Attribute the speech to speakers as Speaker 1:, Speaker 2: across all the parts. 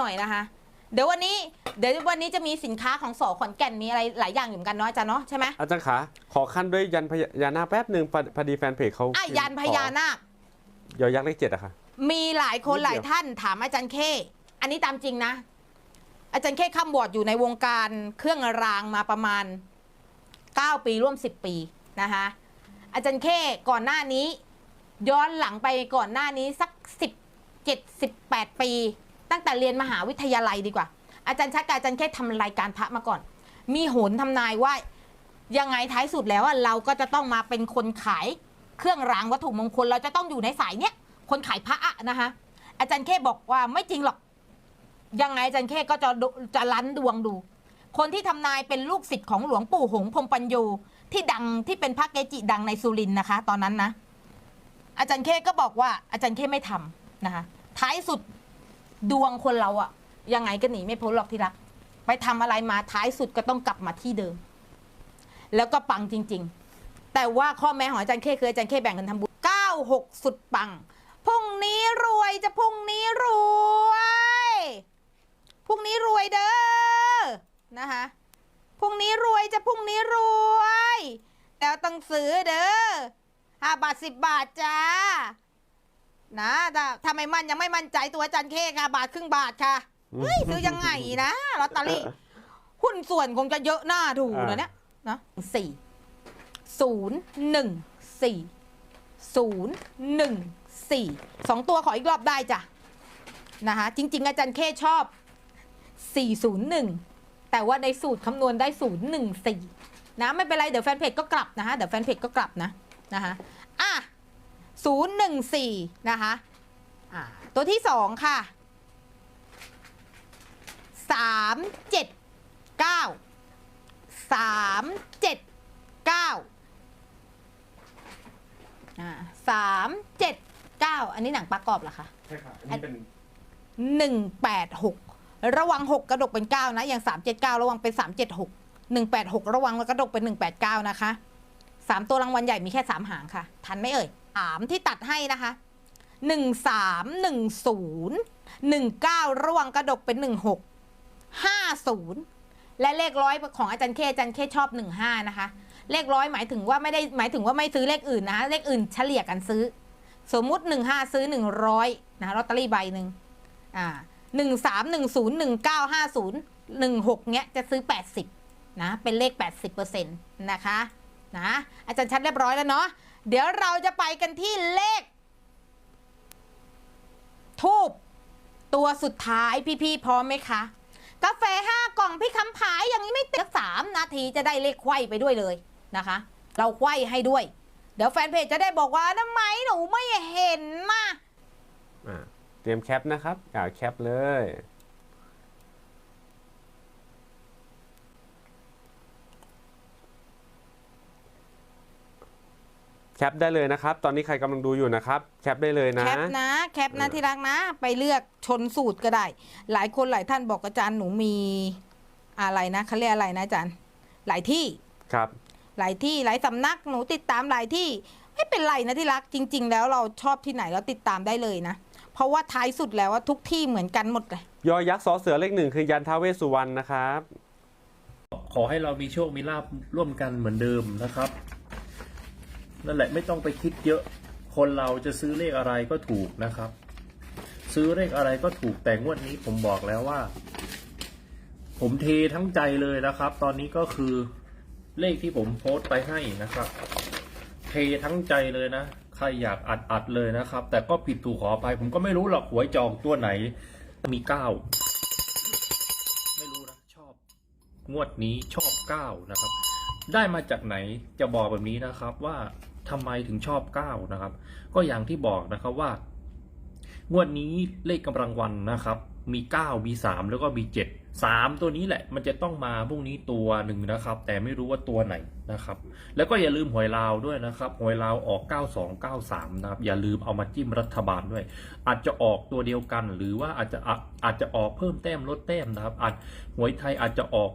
Speaker 1: หน่อยนะคะ เดี๋ยววันนี้เดี๋ยววันนี้จะมีสินค้าของสอขอนแก่นมีอะไรหลายอย่างอยู่เหมือนกันเนาะอาจารย์เนาะใช่ไหม
Speaker 2: อาจารย์ขาขอขั้นด้วยยันพญาญานาคแป๊บหนึ่งพอพอดีแฟนเพจเขา
Speaker 1: อะยันพญานาค
Speaker 2: ขอยอยักษ์เลขเจ็ดอะค่ะ
Speaker 1: มีหลายคน
Speaker 2: นิดเดียว
Speaker 1: หลายท่านถามอาจารย์เคอันนี้ตามจริงนะ อาจารย์เคข้ามบอร์ดอยู่ในวงการเครื่องรางมาประมาณ 9 ปีร่วม 10 ปีนะคะอาจารย์เคก่อนหน้านี้ ย้อนหลังไปก่อนหน้านี้สัก10 7 18 ปี ตั้งแต่เรียนมหาวิทยาลัยดีกว่า อาจารย์ชักกับอาจารย์เคทำรายการพระมาก่อน มีโหนทำนายว่ายังไงท้ายสุดแล้วอะเราก็จะต้องมาเป็นคนขายเครื่องรางวัตถุมงคล เราจะต้องอยู่ในสายเนี้ยคนขายพระอะนะคะอาจารย์เคบอกว่าไม่จริงหรอก ยังไงอาจารย์เคก็จะจะลั้นดวงดู คนที่ทำนายเป็นลูกศิษย์ของหลวงปู่หงส์พรมปัญโยที่ดังที่เป็นพระเกจิดังในสุรินนะคะ ตอนนั้นนะ อาจารย์เคก็บอกว่าอาจารย์เคไม่ทำนะคะท้ายสุด ดวงคนเราอะยังไงก็หนีไม่พ้นหรอกที่รัก ไปทำอะไรมาท้ายสุดก็ต้องกลับมาที่เดิม แล้วก็ปังจริง ๆ แต่ว่าข้อแม้ของอาจารย์เคคืออาจารย์เคแบ่งกันทำบุญ96 สุดปังพรุ่งนี้รวยจะพรุ่งนี้รวยพรุ่งนี้รวยเด้อนะคะพรุ่งนี้รวยจะพรุ่งนี้รวยแต่ต้องซื้อเด้อห้าบาทสิบบาทจ้า นะถ้าถ้าไม่มั่นยังไม่มั่นใจตัวอาจารย์เคค่ะ บาทครึ่งบาทค่ะเฮ้ยซื้อยังไงนะลอตเตอรี่หุ้นส่วนคงจะเยอะหน้าดูนะเนี่ยนะสี่ศูนย์หนึ่งสี่ศูนย์หนึ่งสี่สองตัวขออีกรอบได้จ้ะนะคะจริง ๆ อาจารย์เคชอบสี่ศูนย์หนึ่งแต่ว่าในสูตรคำนวณได้ศูนย์หนึ่งสี่นะ ไม่เป็นไร เดี๋ยวแฟนเพจก็กลับนะคะเดี๋ยวแฟนเพจก็กลับนะนะคะอะ ศูนย์หนึ่งสี่นะคะอะตัวที่สองค่ะสามเจ็ดเก้าสามเจ็ดเก้าอ่าสามเจ็ดเก้าอันนี้หนังประกอบเหรอคะ
Speaker 2: ใช่ค่ะอันนี้เป็น
Speaker 1: หนึ่งแปดหกระวังหกกระดกเป็นเก้านะ อย่างสามเจ็ดเก้าระวังเป็นสามเจ็ดหกหนึ่งแปดหกระวังกระดกเป็นหนึ่งแปดเก้านะคะสามตัวรางวัลใหญ่มีแค่สามหางค่ะ ทันไหมเอ่ยสามที่ตัดให้นะคะหนึ่งสามหนึ่งศูนย์หนึ่งเก้าระวังกระดกเป็นหนึ่งหกห้าศูนย์และเลขร้อยของอาจารย์เคอาจารย์เคชอบหนึ่งห้านะคะ เลขร้อยหมายถึงว่าไม่ได้หมายถึงว่าไม่ซื้อเลขอื่นนะคะเลขอื่นเฉลี่ยกันซื้อ สมมุติหนึ่งห้าซื้อหนึ่งร้อยนะลอตเตอรี่ใบหนึ่งอ่าหนึ่งสามหนึ่งศูนย์หนึ่งเก้าห้าศูนย์หนึ่งหกเนี้ยจะซื้อแปดสิบนะเป็นเลขแปดสิบเปอร์เซ็นต์นะคะนะอาจารย์ชัดเรียบร้อยแล้วเนาะ เดี๋ยวเราจะไปกันที่เลข ทูบตัวสุดท้ายพี่ๆพร้อมไหมคะ กาแฟห้ากล่องพี่คำผายอย่างนี้ไม่ติดสามนาทีจะได้เลขไขว้ไปด้วยเลยนะคะ เราไขว้ให้ด้วย เดี๋ยวแฟนเพจจะได้บอกว่าทำไมหนูไม่เห็นมา
Speaker 2: เตรียมแคปนะครับ อ่าแคปเลย ปได้เลยนะครับ ตอนนี้ใครกำลังดูอยู่นะครับ แคปได้เลยนะ
Speaker 1: แคปนะ แคปนะที่รักนะ ไปเลือกชนสูตรก็ได้ หลายคนหลายท่านบอกอาจารย์หนูมีอะไรนะเขาเรียกอะไรนะอาจารย์ หลายที่
Speaker 2: ครับ
Speaker 1: หลายที่หลายสำนักหนูติดตามหลายที่ ไม่เป็นไรนะที่รักจริง ๆ แล้วเราชอบที่ไหนเราติดตามได้เลยนะ เพราะว่าท้ายสุดแล้วว่าทุกที่เหมือนกันหมดเลย
Speaker 2: ยอยักษ์สอเสือเลขหนึ่งคือยันท้าวเวสสุวรรณนะครับ
Speaker 3: ขอให้เรามีโชค มีลาบร่วมกันเหมือนเดิมนะครับ นั่นแหละไม่ต้องไปคิดเยอะ คนเราจะซื้อเลขอะไรก็ถูกนะครับ ซื้อเลขอะไรก็ถูกแต่งวดนี้ผมบอกแล้วว่า ผมเททั้งใจเลยนะครับ ตอนนี้ก็คือเลขที่ผมโพสต์ไปให้นะครับ เททั้งใจเลยนะ ใครอยากอัดอัดเลยนะครับ แต่ก็ผิดถูกขอไป ผมก็ไม่รู้หรอกหวยจองตัวไหนมีเก้าไม่รู้นะชอบ งวดนี้ชอบเก้านะครับ ได้มาจากไหนจะบอกแบบนี้นะครับว่า ทำไมถึงชอบเก้านะครับ ก็อย่างที่บอกนะครับว่างวดนี้เลขกำลังวันนะครับ มีเก้ามีสามแล้วก็มีเจ็ดสามตัวนี้แหละ มันจะต้องมาพรุ่งนี้ตัวหนึ่งนะครับ แต่ไม่รู้ว่าตัวไหนนะครับ แล้วก็อย่าลืมหวยลาวด้วยนะครับหวยลาวออก 9293 นะครับ อย่าลืมเอามาจิ้มรัฐบาลด้วย อาจจะออกตัวเดียวกัน หรือว่าอาจจะอาจจะออกเพิ่มแต้มลดแต้มนะครับอาจหวยไทยอาจจะออก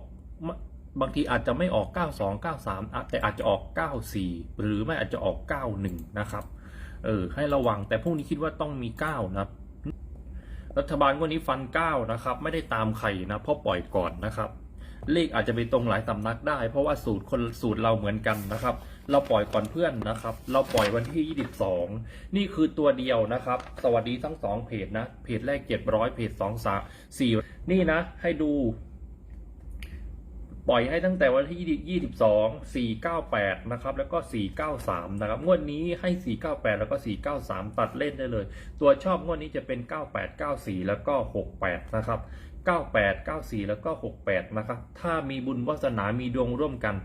Speaker 3: บางทีอาจจะไม่ออก 92 93 แต่อาจจะออก 94 หรือไม่อาจจะออก 91 นะครับ เออ ให้ระวัง แต่พวกนี้คิดว่าต้องมี 9 นะครับ รัฐบาลวันนี้ฟันเก้านะครับ ไม่ได้ตามใครนะ เพราะปล่อยก่อนนะครับ เลขอาจจะไปตรงหลายตำนักได้ เพราะว่าสูตรคนสูตรเราเหมือนกันนะครับ เราปล่อยก่อนเพื่อนนะครับ เราปล่อยวันที่ 22 นี่คือตัวเดียวนะครับ สวัสดีทั้งสองเพจนะ เพจแรก 700 เพจ2 3 4 นี่นะ ให้ดู ปล่อยให้ตั้งแต่วันที่ 22 498 นะครับ แล้วก็ 493 นะครับ งวดนี้ให้ 498 แล้วก็ 493 ตัดเล่นได้เลย ตัวชอบงวดนี้จะเป็น 98 94 แล้วก็ 68 นะครับ 98 94 แล้วก็ 68 นะครับ ถ้ามีบุญวาสนา มีดวงร่วมกัน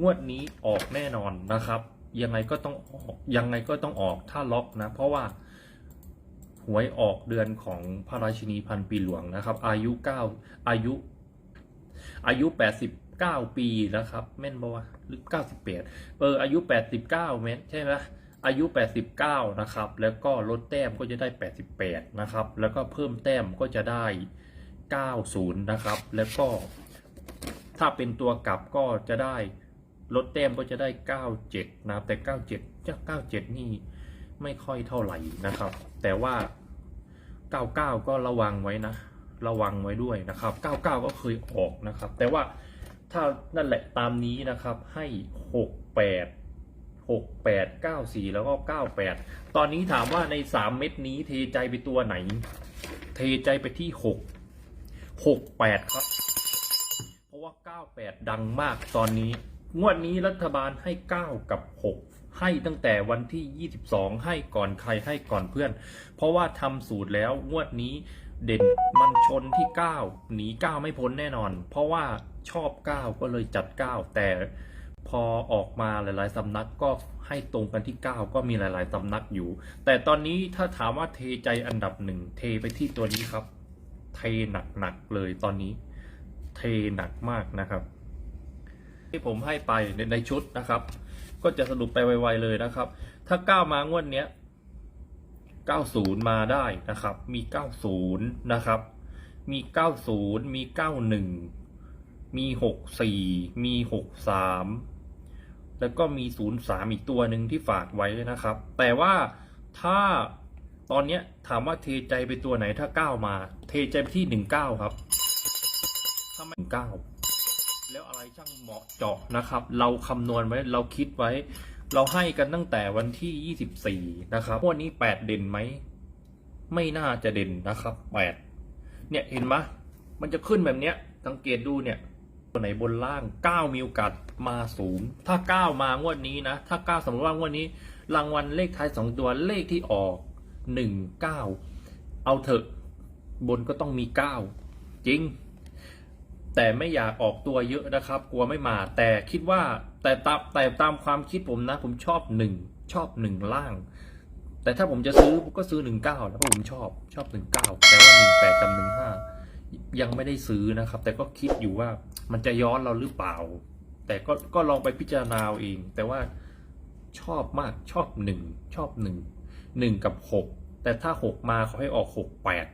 Speaker 3: งวดนี้ออกแน่นอนนะครับ ยังไงก็ต้องออกยังไงก็ต้องออกถ้าล็อกนะ เพราะว่าหวยออกเดือนของพระราชินีพันปีหลวงนะครับ อายุ 9 อายุ อายุ 80 89ปีนะครับแม่นบ่วะหรือ98เอออายุ89เก้าเมตรใช่ไหมอายุ 89 นะครับ แล้วก็ลดแต้มก็จะได้ 88 นะครับ แล้วก็เพิ่มแต้มก็จะได้ 90 นะครับ แล้วก็ถ้าเป็นตัวกลับก็จะได้ลดแต้มก็จะได้ 97 นะแต่ 97จะ97 นี่ไม่ค่อยเท่าไหร่นะครับ แต่ว่า 99 ก็ระวังไว้นะ ระวังไว้ด้วยนะครับ 99 ก็เคยออกนะครับ แต่ว่า ถ้านั่นแหละตามนี้นะครับให้68 68 94แล้วก็98ตอนนี้ถามว่าใน3เม็ดนี้เทใจไปตัวไหน เทใจไปที่6 68ครับ เพราะว่า98ดังมากตอนนี้ งวดนี้รัฐบาลให้9กับ6ให้ตั้งแต่วันที่ 22 ให้ก่อนใครให้ก่อนเพื่อน เพราะว่าทำสูตรแล้วงวดนี้เด่นมันชนที่ 9 หนี 9 ไม่พ้นแน่นอน เพราะว่า ชอบ 9 ก็เลยจัด 9 แต่พอออกมาหลาย ๆ สำนักก็ให้ตรงกันที่ 9 ก็มีหลาย ๆ สำนักอยู่ แต่ตอนนี้ถ้าถามว่าเทใจอันดับหนึ่งเทไปที่ตัวนี้ครับ เทหนัก ๆ เลยตอนนี้ เทหนักมากนะครับ ที่ผมให้ไปในในชุดนะครับ ก็จะสรุปไปไว ๆ เลยนะครับ ถ้าก้ามางวดเนี้ย90 มาได้นะครับ มี 90 นะครับ มี 90 มี 91 มี64มี63แล้วก็มี03อีกตัวหนึ่งที่ฝากไว้นะครับ แต่ว่าถ้าตอนเนี้ยถามว่าเทใจไปตัวไหนถ้า9มา เทใจไปที่19ครับถ้าไม่19แล้วอะไรช่างเหมาะเจาะนะครับ เราคำนวณไว้เราคิดไว้ เราให้กันตั้งแต่วันที่ 24 นะครับวันนี้ 8 เด่นไหม ไม่น่าจะเด่นนะครับ 8 เนี่ยเห็นไหมมันจะขึ้นแบบเนี้ยสังเกตดูเนี่ย ตัวไหนบนล่าง 9 มีโอกาสมาสูง ถ้า 9 มางวดนี้นะ ถ้า 9 สมมติว่างวดนี้ รางวัลเลขท้าย 2 ตัวเลขที่ออก 1 9 เอาเถอะ บนก็ต้องมี 9 จริง แต่ไม่อยากออกตัวเยอะนะครับ กลัวไม่มา แต่คิดว่าแต่ตามแต่ตามความคิดผมนะ ผมชอบหนึ่งชอบหนึ่งล่าง แต่ถ้าผมจะซื้อผมก็ซื้อหนึ่งเก้าแล้วเพราะผมชอบชอบหนึ่งเก้าแต่ว่าหนึ่งแปดกับหนึ่งห้า ยังไม่ได้ซื้อนะครับ แต่ก็คิดอยู่ว่ามันจะย้อนเราหรือเปล่า แต่ก็ก็ลองไปพิจารณาเอาเอง แต่ว่าชอบมากชอบหนึ่งชอบหนึ่งหนึ่งกับหกแต่ถ้าหกมาเขาให้ออกหกแปด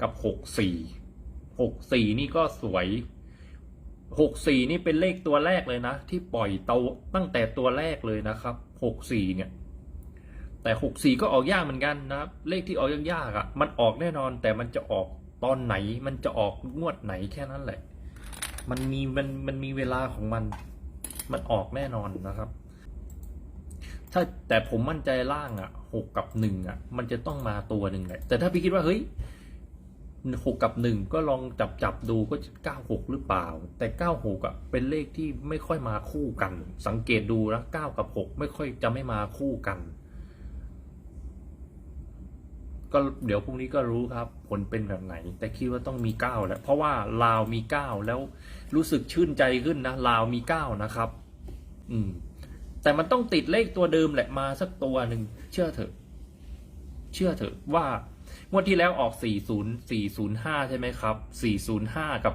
Speaker 3: กับหกสี่หกสี่นี่ก็สวยหกสี่นี่เป็นเลขตัวแรกเลยนะ ที่ปล่อยเตาตั้งแต่ตัวแรกเลยนะครับหกสี่เนี่ยแต่หกสี่ก็ออกยากเหมือนกันนะครับ เลขที่ออกยากๆอะ่ะ มันออกแน่นอนแต่มันจะออก ตอนไหนมันจะออกงวดไหนแค่นั้นแหละ มันมีมันมันมีเวลาของมัน มันออกแน่นอนนะครับ ถ้าแต่ผมมั่นใจล่างอะ่ะหกกับหนึ่งอะ มันจะต้องมาตัวหนึ่งแหละ แต่ถ้าพี่คิดว่าเฮ้ยหกกับหนึ่งก็ลองจับจับดูก็เก้าหกหรือเปล่า แต่เก้าหกอะเป็นเลขที่ไม่ค่อยมาคู่กัน สังเกตดูนะเก้ากับหกไม่ค่อยจะไม่มาคู่กัน ก็เดี๋ยวพรุ่งนี้ก็รู้ครับ ผลเป็นแบบไหน แต่คิดว่าต้องมีเก้าแหละเพราะว่าลาวมีเก้าแล้วรู้สึกชื่นใจขึ้นนะลาวมีเก้านะครับ อืม แต่มันต้องติดเลขตัวเดิมแหละมาสักตัวหนึ่งเชื่อเถอะ เชื่อเถอะว่างวดที่แล้วออก 40 405 ใช่ไหมครับ 405 กับ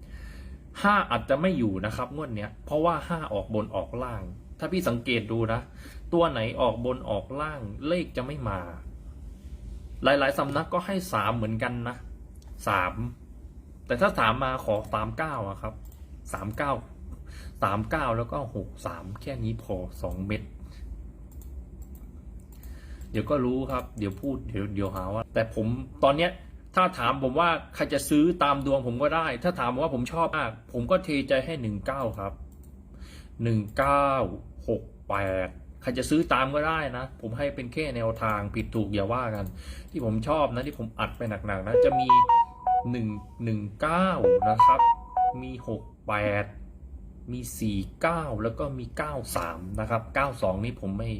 Speaker 3: 53 5 อาจจะไม่อยู่นะครับงวดเนี้ย เพราะว่า 5 ออกบนออกล่าง ถ้าพี่สังเกตดูนะ ตัวไหนออกบนออกล่างเลขจะไม่มา หลายๆสำนักก็ให้3เหมือนกันนะ3แต่ถ้า3มมาขอ39อะครับ39 39แล้วก็63แค่นี้พอ2เม็ดเดี๋ยวก็รู้ครับ เดี๋ยวพูดเดี๋ยวเดี๋ยวหาว่า แต่ผมตอนเนี้ยถ้าถามผมว่าใครจะซื้อตามดวงผมก็ได้ ถ้าถามว่าผมชอบมาก ผมก็เทใจให้หนึ่งเก้าครับหนึ่งเก้า หกแปดใครจะซื้อตามก็ได้นะ ผมให้เป็นแค่แนวทางผิดถูกอย่าว่ากัน ที่ผมชอบนะที่ผมอัดไปหนักๆนะจะมีหนึ่งหนึ่งเก้านะครับ มีหกแปดมี 49 แล้วก็มี 93 นะครับ 92 นี่ผมไม่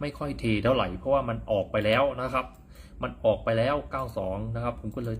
Speaker 3: ไม่ค่อยเทเท่าไหร่ เพราะว่ามันออกไปแล้วนะครับ มันออกไปแล้ว 92 นะครับ ผมก็เลย